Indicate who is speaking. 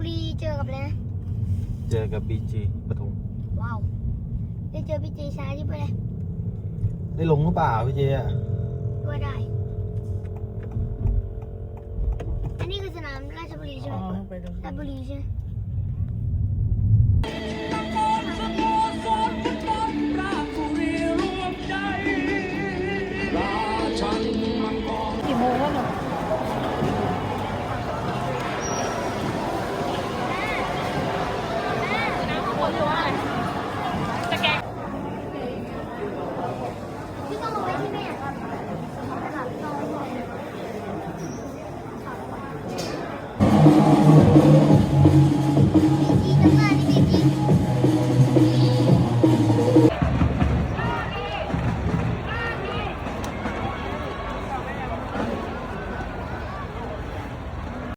Speaker 1: บุรีเจอกับอะไรนะ
Speaker 2: เจอกับบีจีปทุม
Speaker 1: ว้าวได้เจอพี่เจชาที่ไปเลย
Speaker 2: ได้ลงหรือเปล่าพี่เจอะ
Speaker 1: ด้วยได้ อันนี้คือสนามราชบุรีใช่ไหม
Speaker 3: ไปดู
Speaker 1: ราชบุรีใช่ไหม Thank you.